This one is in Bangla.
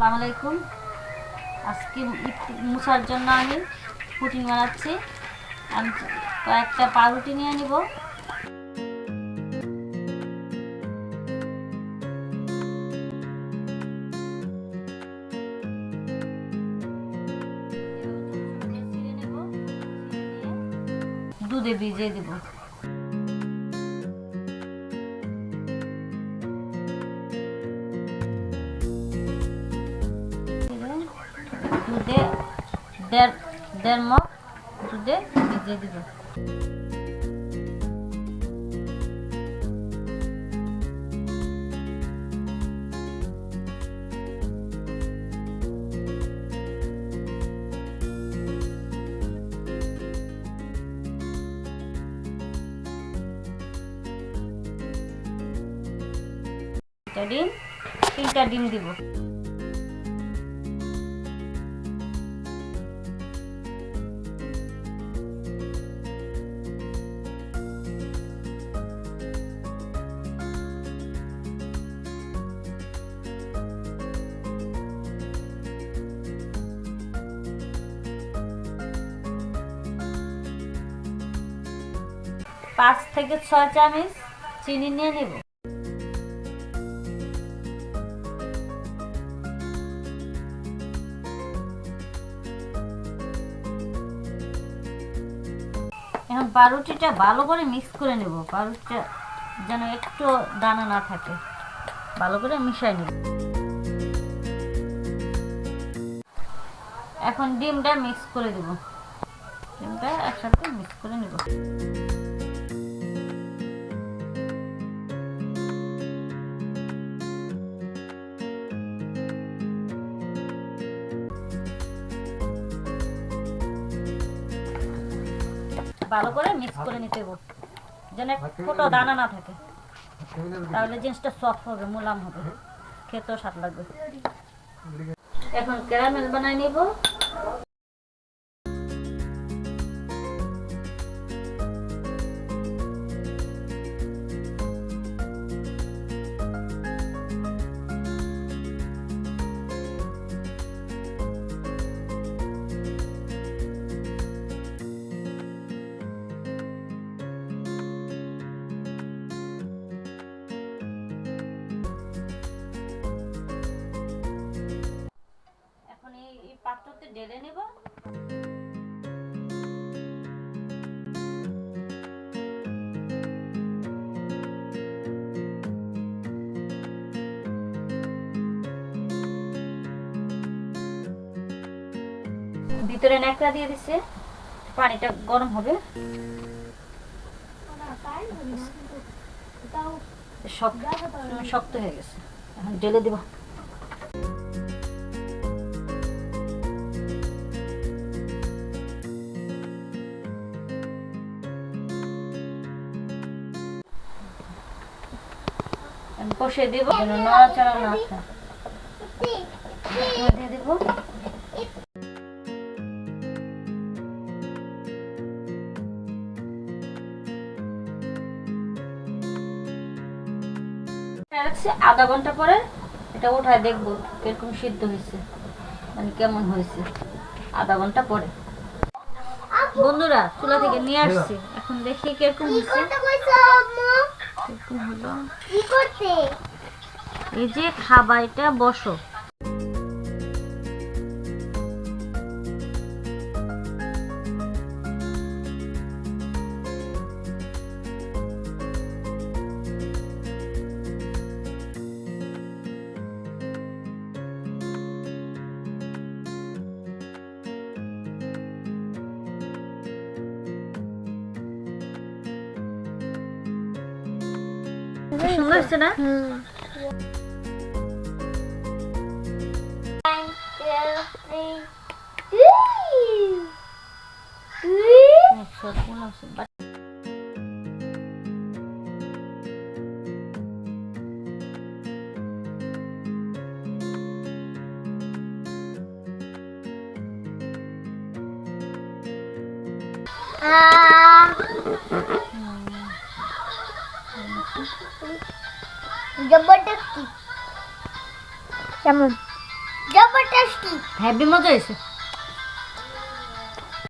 আসসালামু আলাইকুম। আজকে মুসার জন্য আমি পুটিং বানাচ্ছি। আমি কয়েকটা পাউরুটি নিয়ে নিব। দুধে ভিজিয়ে দেবো। দুধে দেড় দেড় মগ দুধে ভিজিয়ে দিব। তিনটা ডিম তিনটা ডিম দিব। পাঁচ থেকে ছয় চামচ চিনি নিয়ে নেব। এখন পাউরুটিটা ভালো করে মিক্স করে নেব। পাউরুটিটা যেন একটু দানা না থাকে। ভালো করে মিশাই নেব। এখন ডিমটা মিক্স করে দেব। ডিমটা একসাথে মিক্স করে নেব। ভালো করে মিক্স করে নিতে হবে। যেন ফুটো দানা না থাকে। তাহলে জিনিসটা সফট হবে মোলাম হবে। খেতেও স্বাদ লাগবে। এখন ক্যারামেল বানাই নিব। ঢেলে নেব। ভিতরে ন্যাকড়া দিয়ে দিছে। পানিটা গরম হবে। শক্ত শক্ত হয়ে গেছে। এখন ঢেলে দিব। কষে দিব, যেন নড়াচড়া না থাকে আধা ঘণ্টা পরে এটা উঠায় দেখব কীরকম সিদ্ধ হয়েছে মানে কেমন হয়েছে, আধা ঘণ্টা পরে। বন্ধুরা, চুলা থেকে নিয়ে আসছি। এখন দেখি কীরকম হয়েছে। হলো। এই যে খাবাইটা বসো। Listen up. Mm. Ah! Uh. জবরদস্তি কেমন জবরদস্তি হ্যাভি মজা হয়েছে